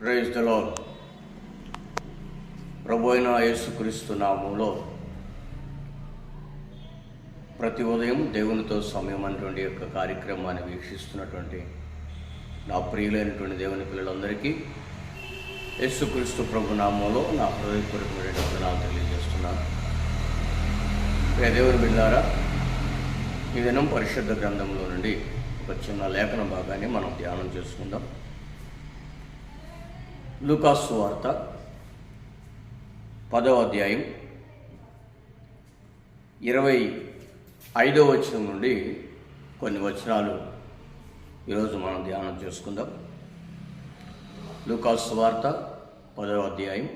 Praise the ప్రభు అయిన యేసుక్రీస్తు నామంలో ప్రతి ఉదయం దేవునితో సమయం అనేటువంటి యొక్క కార్యక్రమాన్ని వీక్షిస్తున్నటువంటి నా ప్రియులైనటువంటి దేవుని పిల్లలందరికీ యేసుక్రీస్తు ప్రభు నామంలో నా హృదయపూర్వకమైన వందనాలు తెలియజేస్తున్నాను. దేవుని బిడ్డారా ఈ దినం పరిశుద్ధ గ్రంథంలో నుండి ఒక చిన్న లేఖన భాగాన్ని మనం ధ్యానం చేసుకుందాం. లూకాసు వార్త పదవ అధ్యాయం ఇరవై ఐదవ వచనం నుండి కొన్ని వచనాలు ఈరోజు మనం ధ్యానం చేసుకుందాం. లూకాసు వార్త పదవ అధ్యాయం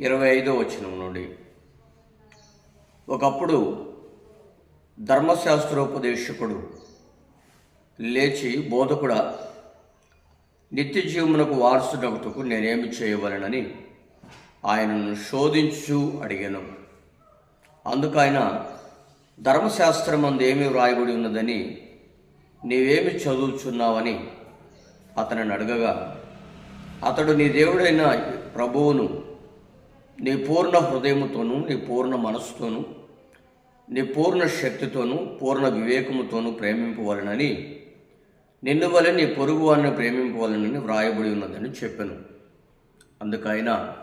ఇరవై ఐదవ వచనం నుండి. ఒకప్పుడు ధర్మశాస్త్రోపదేశకుడు లేచి బోధకుడా నిత్య జీవమునకు వారసుడగుటకు నేనేమి చేయవలనని ఆయనను శోధించు అడిగాను. అందుకు ఆయన ధర్మశాస్త్రం అందు ఏమి వ్రాయబడి ఉన్నదని నీవేమి చదువుచున్నావని అతనిని అడగగా అతడు నీ దేవుడైన ప్రభువును నీ పూర్ణ హృదయముతోనూ నీ పూర్ణ మనస్సుతోనూ నీ పూర్ణ శక్తితోనూ పూర్ణ వివేకముతోనూ ప్రేమింపవలనని నిన్ను వలె నీ పొరుగు వారిని ప్రేమింపవలనని వ్రాయబడి ఉన్నదని చెప్పాను. అందుకైనా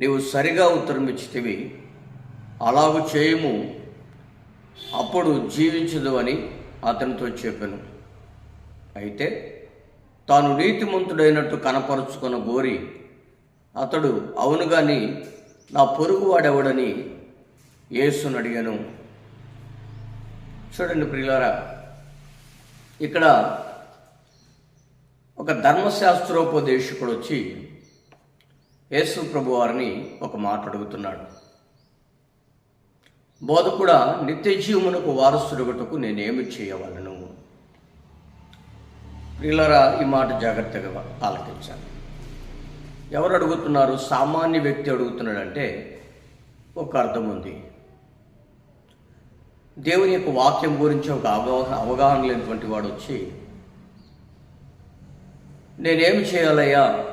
నీవు సరిగా ఉత్తరం ఇచ్చితివి అలాగు చేయము అప్పుడు జీవించదు అని అతనితో చెప్పాను. అయితే తాను నీతిమంతుడైనట్టు కనపరుచుకున్న గోరి అతడు అవును కానీ నా పొరుగువాడెవడని యేసుని అడిగాను చూడండి ప్రియులారా ఇక్కడ ఒక ధర్మశాస్త్రోపదేశకుడు వచ్చి యేసు ప్రభు వారిని ఒక మాట అడుగుతున్నాడు. బోధ కూడా నిత్య జీవమునకు వారసుడుగుటకు నేనేమి చేయవలను? ప్రియులరా ఈ మాట జాగ్రత్తగా ఆలకించాలి. ఎవరు అడుగుతున్నారు? సామాన్య వ్యక్తి అడుగుతున్నాడంటే ఒక అర్థం ఉంది దేవుని యొక్క వాక్యం గురించి ఒక అవగాహన అవగాహన లేనటువంటి వాడు వచ్చి నేనేం చేయాలయ్యా?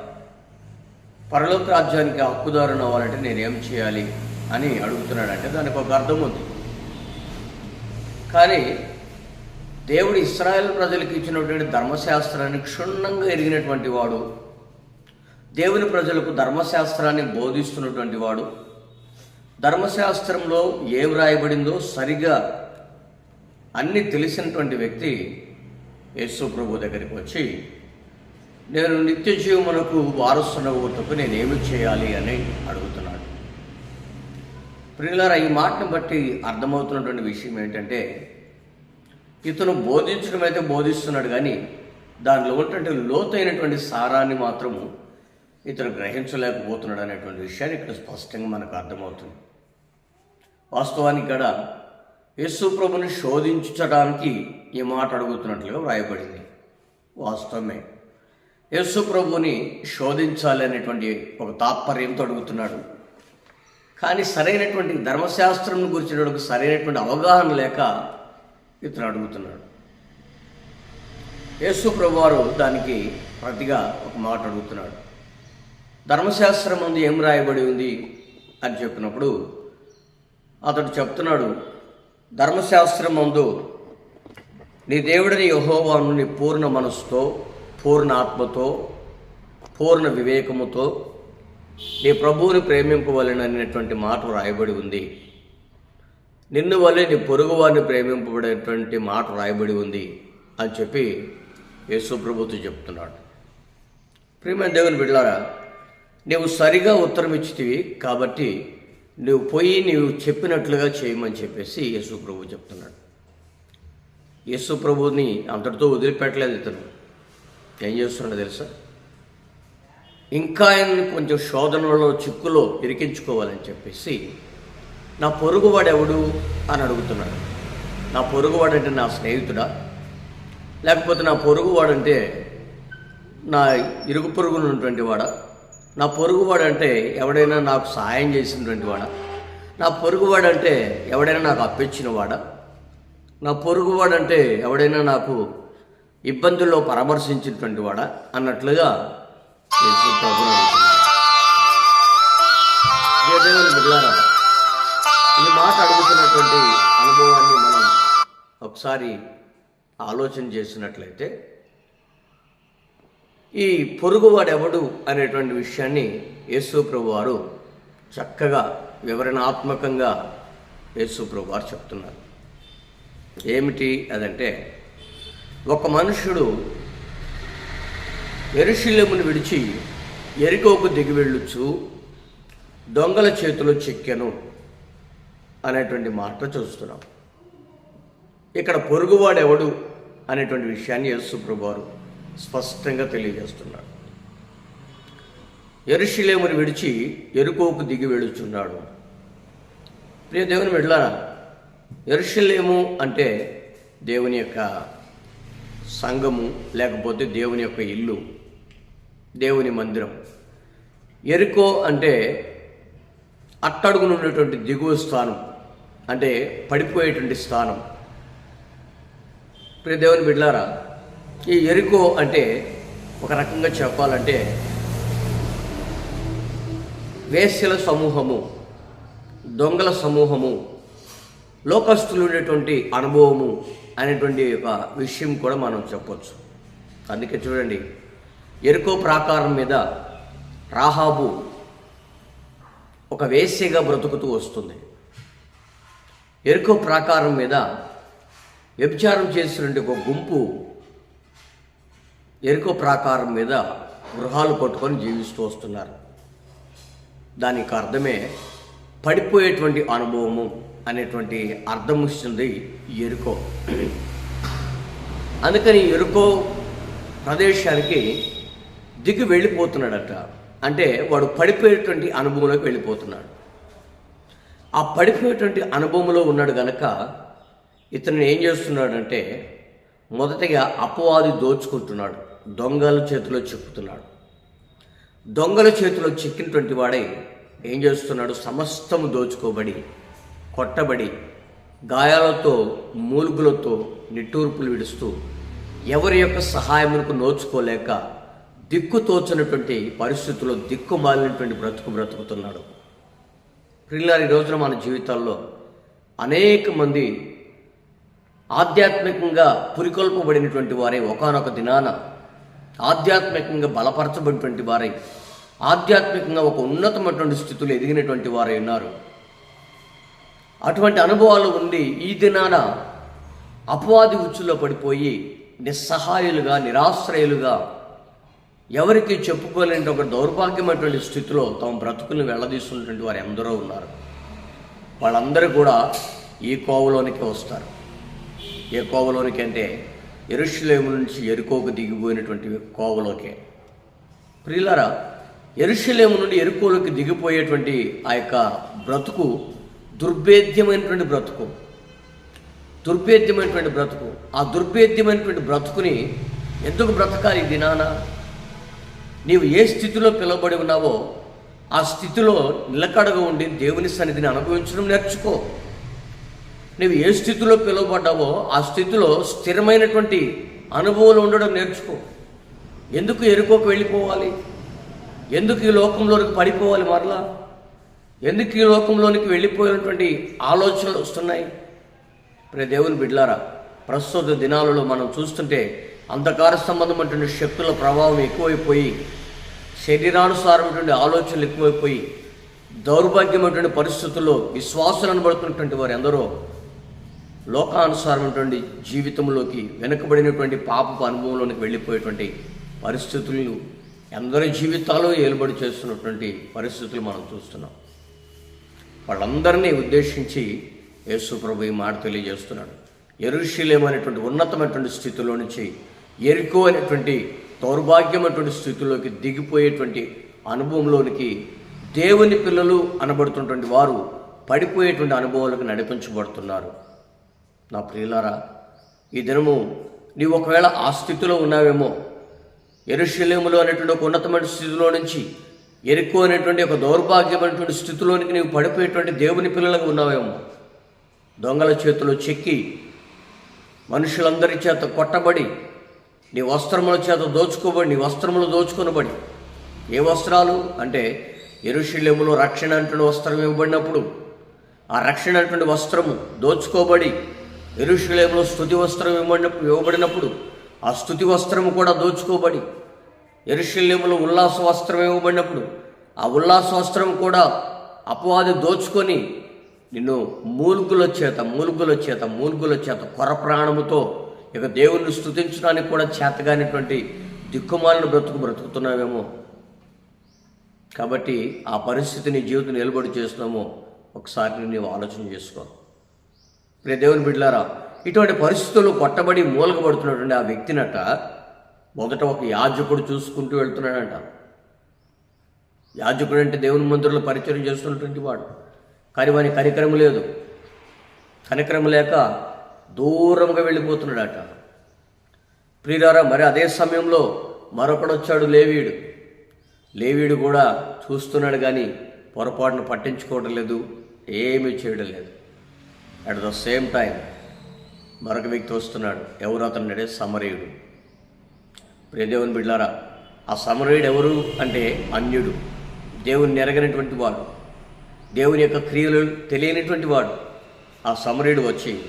పరలోక రాజ్యానికి హక్కుదారుని అవ్వాలంటే నేనేం చేయాలి? అని అడుగుతున్నాడంటే దానికి ఒక అర్థం ఉంది. కానీ దేవుడు ఇస్రాయల్ ప్రజలకు ఇచ్చినటువంటి ధర్మశాస్త్రాన్ని క్షుణ్ణంగా ఎరిగినటువంటి వాడు దేవుని ప్రజలకు ధర్మశాస్త్రాన్ని బోధిస్తున్నటువంటి వాడు ధర్మశాస్త్రంలో ఏం రాయబడిందో సరిగా అన్ని తెలిసినటువంటి వ్యక్తి యేసు ప్రభు దగ్గరికి వచ్చి నేను నిత్య జీవమునకు వారసునవుటకు నేనేమి చేయాలి? అని అడుగుతున్నాడు. ప్రియులారా ఈ మాటను బట్టి అర్థమవుతున్నటువంటి విషయం ఏంటంటే ఇతను బోధించడం అయితే బోధిస్తున్నాడు కానీ దానిలో ఉన్నటువంటి లోతైనటువంటి సారాన్ని మాత్రము ఇతను గ్రహించలేకపోతున్నాడు అనేటువంటి విషయాన్ని ఇక్కడ స్పష్టంగా మనకు అర్థమవుతుంది. వాస్తవానికి ఇక్కడ యేసు ప్రభుని శోధించడానికి ఈ మాట అడుగుతున్నట్లుగా వ్రాయబడింది. వాస్తవమే. యేసు ప్రభుని శోధించాలి అనేటువంటి ఒక తాత్పర్యంతో అడుగుతున్నాడు. కానీ సరైనటువంటి ధర్మశాస్త్రం గురించినటువంటి సరైనటువంటి అవగాహన లేక ఇతను అడుగుతున్నాడు. యేసు వారు దానికి ప్రతిగా ఒక మాట అడుగుతున్నాడు. ధర్మశాస్త్రం ముందు ఏం రాయబడి ఉంది అని చెప్పినప్పుడు అతడు చెప్తున్నాడు ధర్మశాస్త్రం ముందు నీ దేవుడిని యహోవాను నీ పూర్ణ మనసుతో పూర్ణ ఆత్మతో పూర్ణ వివేకముతో నీ ప్రభువుని ప్రేమింపవలననేటువంటి మాట రాయబడి ఉంది. నిన్ను వల్లే నీ పొరుగువారిని ప్రేమింపబడేటువంటి మాట రాయబడి ఉంది అని చెప్పి యేసు ప్రభుతో చెప్తున్నాడు. ప్రేమ దేవుని బిడ్డారా నీవు సరిగా ఉత్తరం ఇచ్చితివి కాబట్టి నువ్వు పోయి నీవు చెప్పినట్లుగా చేయమని చెప్పేసి యేసు ప్రభు చెప్తున్నాడు. యేసు ప్రభుని అంతటితో వదిలిపెట్టలేదు ఇతను. ఏం చేస్తున్నాడు తెలుసా? ఇంకా ఆయన్ని కొంచెం శోధనలో చిక్కులో ఇరికించుకోవాలని చెప్పేసి నా పొరుగువాడు ఎవడు అని అడుగుతున్నాడు. నా పొరుగువాడంటే నా స్నేహితుడా? లేకపోతే నా పొరుగువాడంటే నా ఇరుగు పొరుగున వాడా? నా పొరుగువాడంటే ఎవడైనా నాకు సహాయం చేసినటువంటి వాడా? నా పొరుగువాడంటే ఎవడైనా నాకు అప్పించిన వాడా? నా పొరుగువాడంటే ఎవడైనా నాకు ఇబ్బందుల్లో పరామర్శించినటువంటి వాడా? అన్నట్లుగా యేసు ఈ మాట అడుగుతున్నటువంటి అనుభవాన్ని మనం ఒకసారి ఆలోచన చేసినట్లయితే ఈ పొరుగువాడెవడు అనేటువంటి విషయాన్ని యేసుప్రభు వారు చక్కగా వివరణాత్మకంగా యేసుప్రభు వారు చెప్తున్నారు. ఏమిటి అదంటే ఒక మనుషుడు ఎరుషులేమును విడిచి ఎరికోకు దిగి వెళ్ళుచు దొంగల చేతిలో చిక్కెను అనేటువంటి మాట చూస్తున్నాం. ఇక్కడ పొరుగువాడెవడు అనేటువంటి విషయాన్ని యేసుప్రభు వారు స్పష్టంగా తెలియజేస్తున్నాడు. ఎరుషులేమును విడిచి ఎరుకోకు దిగి వెళుచున్నాడు ప్రియ దేవుని వెళ్ళారా ఎరుషులేము అంటే దేవుని యొక్క సంఘము లేకపోతే దేవుని యొక్క ఇల్లు దేవుని మందిరం. ఎరుకో అంటే అట్టడుగున ఉన్నటువంటి దిగువ స్థానం అంటే పడిపోయేటువంటి స్థానం. ప్రియ దేవుని బిడ్లారా ఈ ఎరుకో అంటే ఒక రకంగా చెప్పాలంటే వేశ్యల సమూహము దొంగల సమూహము లోకస్తులు ఉండేటువంటి అనుభవము అనేటువంటి ఒక విషయం కూడా మనం చెప్పొచ్చు. అందుకే చూడండి ఎరుకో ప్రాకారం మీద రాహాబు ఒక వేశ్యగా బ్రతుకుతూ వస్తుంది. ఎరుకో ప్రాకారం మీద వ్యభిచారం చేసినటువంటి ఒక గుంపు ఎరుకో ప్రాకారం మీద గృహాలు పట్టుకొని జీవిస్తూ వస్తున్నారు. దానికి అర్థమే పడిపోయేటువంటి అనుభవము అనేటువంటి అర్థం ఇస్తుంది ఈ ఎరుకో. అందుకని ఎరుకో ప్రదేశానికి దిగి వెళ్ళిపోతున్నాడట. అంటే వాడు పడిపోయేటువంటి అనుభవంలోకి వెళ్ళిపోతున్నాడు. ఆ పడిపోయేటువంటి అనుభవంలో ఉన్నాడు గనక ఇతను ఏం చేస్తున్నాడంటే మొదటగా అపవాది దోచుకుంటున్నాడు. దొంగల చేతిలో చిక్కుతున్నాడు. దొంగల చేతిలో చిక్కినటువంటి వాడై ఏం చేస్తున్నాడు? సమస్తము దోచుకోబడి కొట్టబడి గాయాలతో మూలుగులతో నిట్టూర్పులు విడుస్తూ ఎవరి యొక్క సహాయములకు నోచుకోలేక దిక్కు తోచినటువంటి పరిస్థితుల్లో దిక్కు మాలినటువంటి బ్రతుకు బ్రతుకుతున్నాడు. ప్రిల్లారి రోజున మన జీవితాల్లో అనేక మంది ఆధ్యాత్మికంగా పురికొల్పబడినటువంటి వారే ఒకనొక దినాన ఆధ్యాత్మికంగా బలపరచబడినటువంటి వారై ఆధ్యాత్మికంగా ఒక ఉన్నతమైనటువంటి స్థితిలో ఎదిగినటువంటి వారై ఉన్నారు. అటువంటి అనుభవాలు ఉండి ఈ దినాన అపవాది ఉచ్చులో పడిపోయి నిస్సహాయులుగా నిరాశ్రయులుగా ఎవరికి చెప్పుకోలేని ఒక దౌర్భాగ్యమైనటువంటి స్థితిలో తమ బ్రతుకులను వెళ్ళదీస్తున్నటువంటి వారు ఎందరో ఉన్నారు. వాళ్ళందరూ కూడా ఈ కోవలోనికి వస్తారు. ఏ కోవలోనికి అంటే ఎరుషులేము నుంచి ఎరుకోకు దిగిపోయినటువంటి కోవలోకే. ప్రియులారా ఎరుషులేము నుండి ఎరుకోలోకి దిగిపోయేటువంటి ఆ యొక్క బ్రతుకు దుర్భేద్యమైనటువంటి బ్రతుకు. దుర్భేద్యమైనటువంటి బ్రతుకు. ఆ దుర్భేద్యమైనటువంటి బ్రతుకుని ఎందుకు బ్రతకాలి దినాన? నీవు ఏ స్థితిలో పిలవబడి ఉన్నావో ఆ స్థితిలో నిలకడగా ఉండి దేవుని సన్నిధిని అనుభవించడం నేర్చుకో. నువ్వు ఏ స్థితిలో పిలువబడ్డావో ఆ స్థితిలో స్థిరమైనటువంటి అనుభవాలు ఉండడం నేర్చుకో. ఎందుకు ఎరుకోకు వెళ్ళిపోవాలి? ఎందుకు ఈ లోకంలోనికి పడిపోవాలి మరలా? ఎందుకు ఈ లోకంలోనికి వెళ్ళిపోయినటువంటి ఆలోచనలు వస్తున్నాయి? ప్రే దేవుని బిడ్లారా ప్రస్తుత దినాలలో మనం చూస్తుంటే అంధకార సంబంధమైనటువంటి శక్తుల ప్రభావం ఎక్కువైపోయి శరీరానుసారమైనటువంటి ఆలోచనలు ఎక్కువైపోయి దౌర్భాగ్యమైనటువంటి పరిస్థితుల్లో విశ్వాసం అనబడుతున్నటువంటి వారు ఎందరో లోకానుసారమైనటువంటి జీవితంలోకి వెనుకబడినటువంటి పాపపు అనుభవంలోనికి వెళ్ళిపోయేటువంటి పరిస్థితులను ఎందరి జీవితాలు ఏలుబడి చేస్తున్నటువంటి పరిస్థితులు మనం చూస్తున్నాం. వాళ్ళందరినీ ఉద్దేశించి యేసుప్రభు ఈ మాట తెలియజేస్తున్నాడు. ఎరుషులేం అనేటువంటి ఉన్నతమైనటువంటి స్థితిలో నుంచి ఎరుకో అనేటువంటి దౌర్భాగ్యమైనటువంటి స్థితిలోకి దిగిపోయేటువంటి అనుభవంలోనికి దేవుని పిల్లలు అనబడుతున్నటువంటి వారు పడిపోయేటువంటి అనుభవాలకు నడిపించబడుతున్నారు. నా ప్రియులారా ఈ దినము నీవు ఒకవేళ ఆ స్థితిలో ఉన్నావేమో ఎరుశల్యములు అనేటువంటి ఒక ఉన్నతమైన స్థితిలో నుంచి ఎరుకు అనేటువంటి ఒక దౌర్భాగ్యమైనటువంటి స్థితిలోనికి నీవు పడిపోయేటువంటి దేవుని పిల్లలుగా ఉన్నావేమో దొంగల చేతిలో చెక్కి మనుషులందరి చేత కొట్టబడి నీ వస్త్రముల చేత దోచుకోబడి నీ వస్త్రములు దోచుకొనబడి ఏ వస్త్రాలు? అంటే ఎరుషులేములో రక్షణ అంటున్న వస్త్రం ఇవ్వబడినప్పుడు ఆ రక్షణ అంటున్న వస్త్రము దోచుకోబడి ఎరుషులేములో స్థుతి వస్త్రం ఇవ్వబడినప్పుడు ఇవ్వబడినప్పుడు ఆ స్థుతి వస్త్రము కూడా దోచుకోబడి ఎరుషులేములో ఉల్లాస వస్త్రం ఇవ్వబడినప్పుడు ఆ ఉల్లాస వస్త్రం కూడా అపవాది దోచుకొని నిన్ను మూలుగుల చేత మూలుగుల చేత మూలుగుల చేత కొర ప్రాణముతో ఇక దేవుణ్ణి స్థుతించడానికి కూడా చేతగానిటువంటి దిక్కుమాలను బ్రతుకు బ్రతుకుతున్నావేమో. కాబట్టి ఆ పరిస్థితిని జీవితం నిలబడి చేస్తున్నామో. ఒకసారి నీవు ఆలోచన చేసుకో. ప్రియ దేవుని బిడ్డలారా ఇటువంటి పరిస్థితుల్లో కొట్టబడి మూలగబడుతున్నటువంటి ఆ వ్యక్తినట మొదట ఒక యాజకుడు చూసుకుంటూ వెళ్తున్నాడంట. యాజకుడు అంటే దేవుని మందిరంలో పరిచయం చేస్తున్నటువంటి వాడు. కానీ వాని కనికరం లేదు. కనికరం లేక దూరంగా వెళ్ళిపోతున్నాడట. ప్రియులారా మరి అదే సమయంలో మరొకడు వచ్చాడు లేవీడు లేవీడు కూడా చూస్తున్నాడు కానీ పొరపాటును పట్టించుకోవడం లేదు ఏమీ చేయడం లేదు. అట్ ద సేమ్ టైం మరొక వ్యక్తి వస్తున్నాడు. ఎవరు? అతనుడే సమరయుడు. ప్రియదేవుని బిడ్లారా ఆ సమరయుడు ఎవరు అంటే అన్యుడు. దేవుని నెరగనటువంటి వాడు. దేవుని యొక్క క్రియలు తెలియనటువంటి వాడు. ఆ సమరయుడు వచ్చి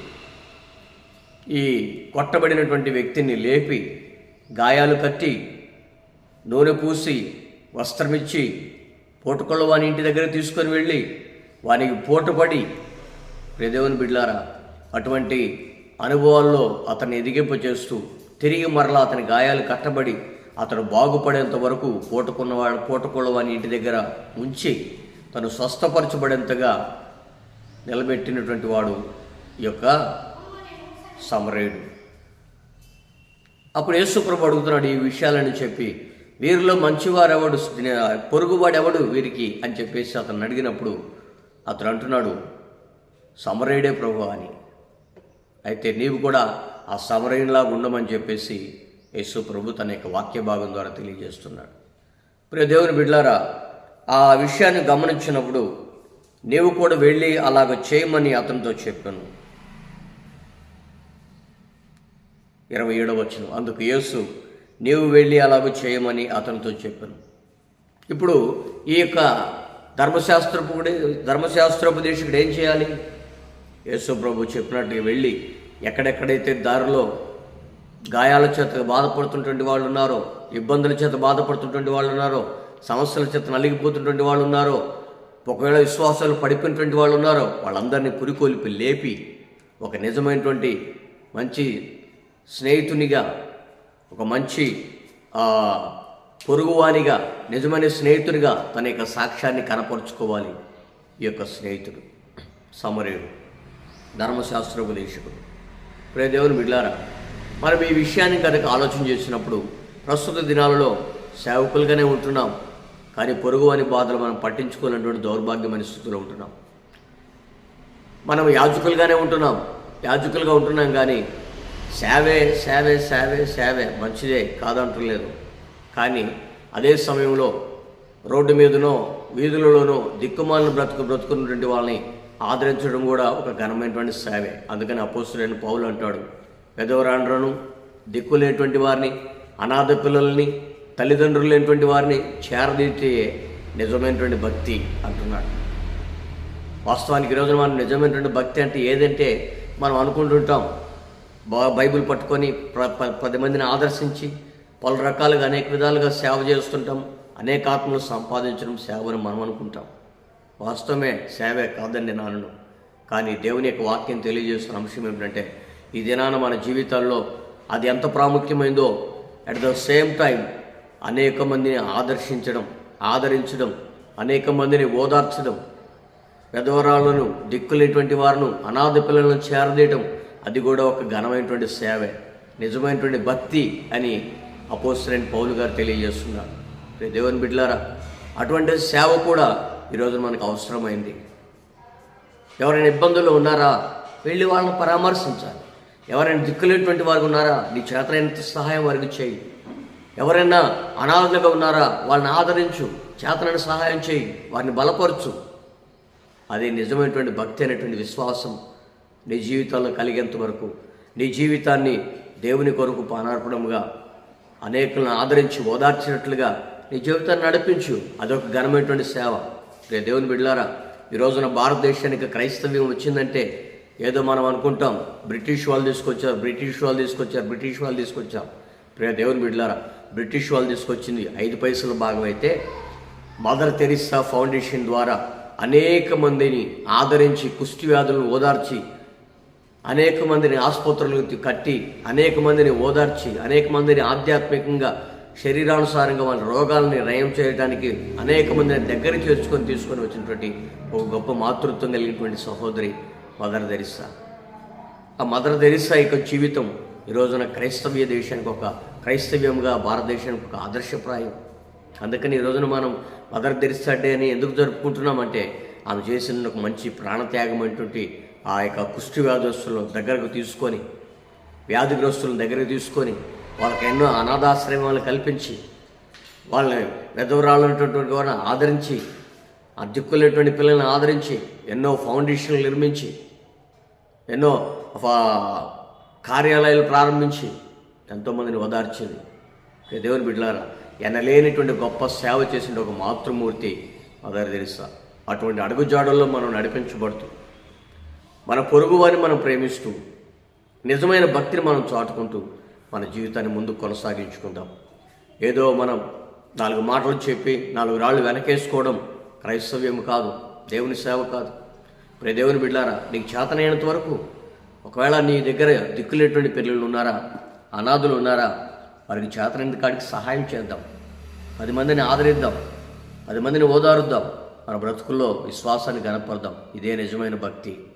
ఈ కొట్టబడినటువంటి వ్యక్తిని లేపి గాయాలు కట్టి నూనె పూసి వస్త్రమిచ్చి పోటుకొల్ల వాని ఇంటి దగ్గర తీసుకొని వెళ్ళి వానికి పోటుపడి ప్రదేవుని బిడ్లారా అటువంటి అనుభవాల్లో అతన్ని ఎదిగింప చేస్తూ తిరిగి మరలా అతని గాయాలు కట్టబడి అతను బాగుపడేంత వరకు పూటకున్నవాడు పోటుకొల్ల వాని ఇంటి దగ్గర ఉంచి తను స్వస్థపరచబడేంతగా నిలబెట్టినటువంటి వాడు ఈ యొక్క సమరేయుడు. అప్పుడు యేసుప్రభు అడుగుతున్నాడు ఈ విషయాలని చెప్పి వీరిలో మంచివారెవడు పొరుగువాడెవడు వీరికి? అని చెప్పేసి అతను అడిగినప్పుడు అతను అంటున్నాడు సమరయుడే ప్రభు అని. అయితే నీవు కూడా ఆ సమరయునిలా ఉండమని చెప్పేసి యేసు ప్రభు తన యొక్క వాక్య భాగం ద్వారా తెలియజేస్తున్నాడు. ప్రియ దేవుని బిడ్లారా ఆ విషయాన్ని గమనించినప్పుడు నీవు కూడా వెళ్ళి అలాగ చేయమని అతనితో చెప్పాను. ఇరవై ఏడవ వచ్చిన అందుకు యేసు నీవు వెళ్ళి అలాగ చేయమని అతనితో చెప్పాను. ఇప్పుడు ఈ యొక్క ధర్మశాస్త్రపు ధర్మశాస్త్రోపదేశకుడు ఏం చేయాలి? యేసు ప్రభు చెప్పినట్టుగా వెళ్ళి ఎక్కడెక్కడైతే దారిలో గాయాల చేత బాధపడుతున్నటువంటి వాళ్ళు ఉన్నారో ఇబ్బందుల చేత బాధపడుతున్నటువంటి వాళ్ళు ఉన్నారో సమస్యల చేత నలిగిపోతున్నటువంటి వాళ్ళు ఉన్నారో ఒకవేళ విశ్వాసాలు పడిపోయినటువంటి వాళ్ళు ఉన్నారో వాళ్ళందరినీ పురికొల్పి లేపి ఒక నిజమైనటువంటి మంచి స్నేహితునిగా ఒక మంచి పొరుగువానిగా నిజమైన స్నేహితునిగా తన యొక్క సాక్ష్యాన్ని కనపరుచుకోవాలి ఈ యొక్క స్నేహితుడు. సమరేయుడు. ధర్మశాస్త్రోపదేశకుడు. ప్రియ దేవుని బిడ్లారా మనం ఈ విషయాన్ని కనుక ఆలోచన చేసినప్పుడు ప్రస్తుత దినాలలో సేవకులుగానే ఉంటున్నాం. కానీ పొరుగు అని బాధలు మనం పట్టించుకోలేనటువంటి దౌర్భాగ్యమైన స్థితిలో ఉంటున్నాం. మనం యాజకులుగానే ఉంటున్నాం. యాజకులుగా ఉంటున్నాం కానీ సేవే సేవే సేవే సేవే మంచిదే కాదంటలేదు. కానీ అదే సమయంలో రోడ్డు మీదనో వీధులలోనో దిక్కుమాలను బ్రతుకు బ్రతుకున్నటువంటి వాళ్ళని ఆదరించడం కూడా ఒక ఘనమైనటువంటి సేవే. అందుకని అపోస్తులైన పౌలు అంటాడు పెదవరాండ్రను దిక్కులేటువంటి వారిని అనాథ పిల్లల్ని తల్లిదండ్రులు లేనటువంటి వారిని చేరదీతే నిజమైనటువంటి భక్తి అంటున్నాడు. వాస్తవానికి ఈరోజు మనం నిజమైనటువంటి భక్తి అంటే ఏదంటే మనం అనుకుంటుంటాం బా బైబిల్ పట్టుకొని ప్ర పది మందిని ఆదర్శించి పలు రకాలుగా అనేక విధాలుగా సేవ చేస్తుంటాం అనేక ఆత్మలు సంపాదించడం సేవని మనం అనుకుంటాం. వాస్తవమే సేవే కాదండి నేను కానీ దేవుని యొక్క వాక్యం తెలియజేస్తున్న అంశం ఏమిటంటే ఈ దినాన మన జీవితాల్లో అది ఎంత ప్రాముఖ్యమైందో అట్ ద సేమ్ టైం అనేక మందిని ఆదర్శించడం ఆదరించడం అనేక మందిని ఓదార్చడం పెదవరాలను దిక్కులేటువంటి వారిను అనాథ పిల్లలను చేరదీయటం అది కూడా ఒక ఘనమైనటువంటి సేవే నిజమైనటువంటి భక్తి అని అపోసరైన పౌలు గారు తెలియజేస్తున్నారు. దేవుని బిడ్లారా అటువంటి సేవ కూడా ఈరోజు మనకు అవసరమైంది. ఎవరైనా ఇబ్బందుల్లో ఉన్నారా? వెళ్ళి వాళ్ళని పరామర్శించాలి. ఎవరైనా దిక్కులేటువంటి వారు ఉన్నారా? నీ చేతనైనంత సహాయం వారికి చేయి. ఎవరైనా అనాథలుగా ఉన్నారా? వాళ్ళని ఆదరించు. చేతనైన సహాయం చేయి. వారిని బలపరచు. అది నిజమైనటువంటి భక్తి అనేటువంటి విశ్వాసం నీ జీవితంలో కలిగేంత వరకు. నీ జీవితాన్ని దేవుని కొరకు పానార్పణముగా అనేకులను ఆదరించి ఓదార్చినట్లుగా నీ జీవితాన్ని నడిపించు. అదొక ఘనమైనటువంటి సేవ. ప్రే దేవుని బిడ్లారా ఈ రోజున భారతదేశానికి క్రైస్తవ్యం వచ్చిందంటే ఏదో మనం అనుకుంటాం. బ్రిటిష్ వాళ్ళు తీసుకొచ్చారు బ్రిటిష్ వాళ్ళు తీసుకొచ్చారు బ్రిటిష్ వాళ్ళు తీసుకొచ్చారు. ప్రియ దేవుని బిడ్డలారా బ్రిటిష్ వాళ్ళు తీసుకొచ్చింది ఐదు పైసల భాగం అయితే మదర్ తెరిసా ఫౌండేషన్ ద్వారా అనేక మందిని ఆదరించి కుష్టి వ్యాధులను ఓదార్చి అనేక మందిని ఆసుపత్రులకు కట్టి అనేక మందిని ఓదార్చి అనేక మందిని ఆధ్యాత్మికంగా శరీరానుసారంగా వాళ్ళ రోగాలని నయం చేయడానికి అనేక మందిని దగ్గర చేర్చుకొని తీసుకొని వచ్చినటువంటి ఒక గొప్ప మాతృత్వం కలిగినటువంటి సహోదరి మదర్ తెరిసా ఆ మదర్ తెరిసా యొక్క జీవితం ఈ రోజున క్రైస్తవ్య దేశానికి ఒక క్రైస్తవ్యంగా భారతదేశానికి ఒక ఆదర్శప్రాయం. అందుకని ఈ రోజున మనం మదర్ తెరిసా డే అని ఎందుకు జరుపుకుంటున్నామంటే ఆమె చేసిన ఒక మంచి ప్రాణత్యాగం అటువంటి ఆ యొక్క కుష్టి వ్యాధస్తులను దగ్గరకు తీసుకొని వ్యాధిగ్రస్తులను దగ్గరకు తీసుకొని వాళ్ళకి ఎన్నో అనాథాశ్రమాలు కల్పించి వాళ్ళని వెదవరాళ్ళటువంటి వారిని ఆదరించి ఆ దిక్కులేటువంటి పిల్లల్ని ఆదరించి ఎన్నో ఫౌండేషన్లు నిర్మించి ఎన్నో కార్యాలయాలు ప్రారంభించి ఎంతోమందిని ఓదార్చింది. దేవుని బిడ్డలారా ఎనలేనిటువంటి గొప్ప సేవ చేసిన ఒక మాతృమూర్తి మదర్ తెరిసా అటువంటి అడుగుజాడల్లో మనం నడిపించబడుతూ మన పొరుగువారిని మనం ప్రేమిస్తూ నిజమైన భక్తిని మనం చాటుకుంటూ మన జీవితాన్ని ముందు కొనసాగించుకుందాం. ఏదో మనం నాలుగు మాటలు చెప్పి నాలుగు రాళ్ళు వెనకేసుకోవడం క్రైస్తవ్యం కాదు దేవుని సేవ కాదు. ప్రే దేవుని బిడ్డారా నీకు చేతనైనంత వరకు ఒకవేళ నీ దగ్గర దిక్కులేటువంటి పిల్లలు ఉన్నారా అనాథులు ఉన్నారా వారికి చేతనైన కాడికి సహాయం చేద్దాం. పది మందిని ఆదరిద్దాం పది మందిని ఓదారుద్దాం మన బ్రతుకుల్లో విశ్వాసాన్ని కనపడదాం ఇదే నిజమైన భక్తి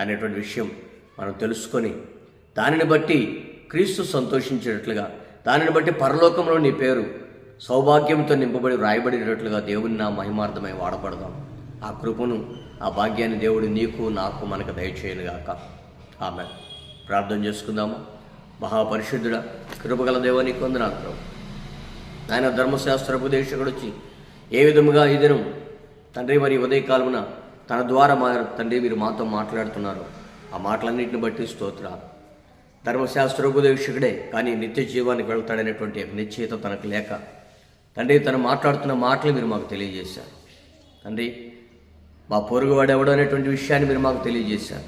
అనేటువంటి విషయం మనం తెలుసుకొని దానిని బట్టి క్రీస్తు సంతోషించేటట్లుగా దానిని బట్టి పరలోకంలో నీ పేరు సౌభాగ్యంతో నింపబడి వ్రాయబడినట్లుగా దేవుని నా మహిమార్థమై వాడబడదాం. ఆ కృపను ఆ భాగ్యాన్ని దేవుడు నీకు నాకు మనకు దయచేయనుగాక. ఆమె ప్రార్థన చేసుకుందామా. మహాపరిశుద్ధుడ కృపగల దేవాన్ని వందనాలు ప్రభు. ఆయన ధర్మశాస్త్ర ఉపదేశకుడు వచ్చి ఏ విధముగా ఈ దినం తండ్రి మరి ఉదయకాలమున తన ద్వారా మా తండ్రి మీరు మాతో మాట్లాడుతున్నారు. ఆ మాటలన్నింటిని బట్టి స్తోత్రాలు. ధర్మశాస్త్ర ఉపదేశకుడే కానీ నిత్య జీవానికి వెళ్తాడనేటువంటి నిశ్చయిత తనకు లేక తండ్రి తను మాట్లాడుతున్న మాటలు మీరు మాకు తెలియజేశారు. తండ్రి మా పొరుగువాడు ఎవడు అనేటువంటి విషయాన్ని మీరు మాకు తెలియజేశారు.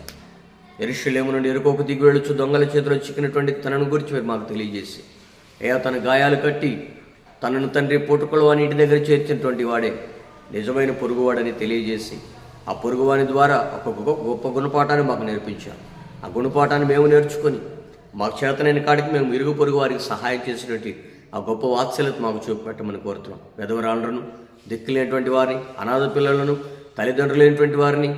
ఎరుషులేము నుండి ఎరుకోకు దిగి వెళ్ళొచ్చు దొంగల చేతిలో చిక్కినటువంటి తనను గురించి మీరు మాకు తెలియజేసి అయ్యా తన గాయాలు కట్టి తనను తండ్రి పుట్టుకలు అని ఇంటి దగ్గర చేర్చినటువంటి వాడే నిజమైన పొరుగువాడని తెలియజేసి ఆ పొరుగువాని ద్వారా ఒక గొప్ప గొప్ప గుణపాఠాన్ని మాకు నేర్పించారు. ఆ గుణపాఠాన్ని మేము నేర్చుకొని మాకు చేతనైన కాడికి మేము ఇరుగు పొరుగు వారికి సహాయం చేసినట్టు ఆ గొప్ప వాత్సల్యత మాకు చూపెట్టమని కోరుతున్నాం. విధవరాళ్ళను దిక్కులేనటువంటి వారిని అనాథ పిల్లలను తల్లిదండ్రులు లేనటువంటి వారిని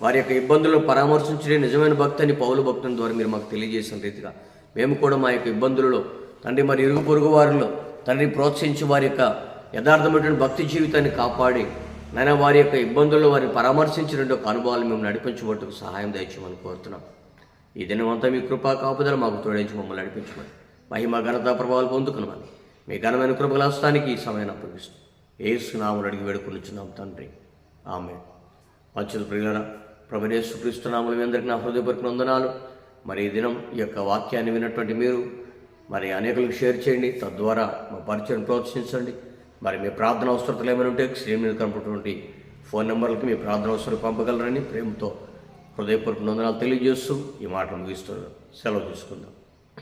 వారి యొక్క ఇబ్బందులను పరామర్శించడే నిజమైన భక్తిని పౌలు భక్తుల ద్వారా మీరు మాకు తెలియజేసిన రీతిగా మేము కూడా మా యొక్క ఇబ్బందులలో తండ్రి మరి ఇరుగు పొరుగు వారిలో తండ్రి ప్రోత్సహించి వారి యొక్క యథార్థమైనటువంటి భక్తి జీవితాన్ని కాపాడి నాయన వారి యొక్క ఇబ్బందుల్లో వారిని పరామర్శించినటువంటి ఒక అనుభవాలు మేము నడిపించబట్టుకు సహాయం దయచేయమని కోరుతున్నాం. ఈ దినమంతా మీ కృపా కాపుదలు మాకు తోడించి మమ్మల్ని నడిపించమని. మహిమ ఘనత ప్రభావాలు పొందుకునమని. మీ ఘనమైన కృపలాస్తానికి ఈ సమయాన్ని అప్పగిస్తాం ఏసునాములు అడిగి వేడుకొనిచ్చున్నాం తండ్రి. ఆమె మంచిది ప్రియులరా ప్రభునేసు క్రీస్తునాములు మీ అందరికీ నా హృదయపూర్వక వందనాలు. మరి ఈ దినం ఈ యొక్క వాక్యాన్ని విన్నటువంటి మీరు మరి అనేకులకు షేర్ చేయండి. తద్వారా మా పరిచయం ప్రోత్సహించండి. మరి మీ ప్రార్థన అవసరతలు ఏమైనా ఉంటే స్క్రీన్ మీద కనపడుతుంది ఫోన్ నెంబర్లకి మీ ప్రార్థన అవసరం పంపగలరని ప్రేమతో హృదయపూర్వక వందనాలు తెలియజేస్తూ ఈ మాటను ముగిస్తున్నాను సెలవు తీసుకుందాం.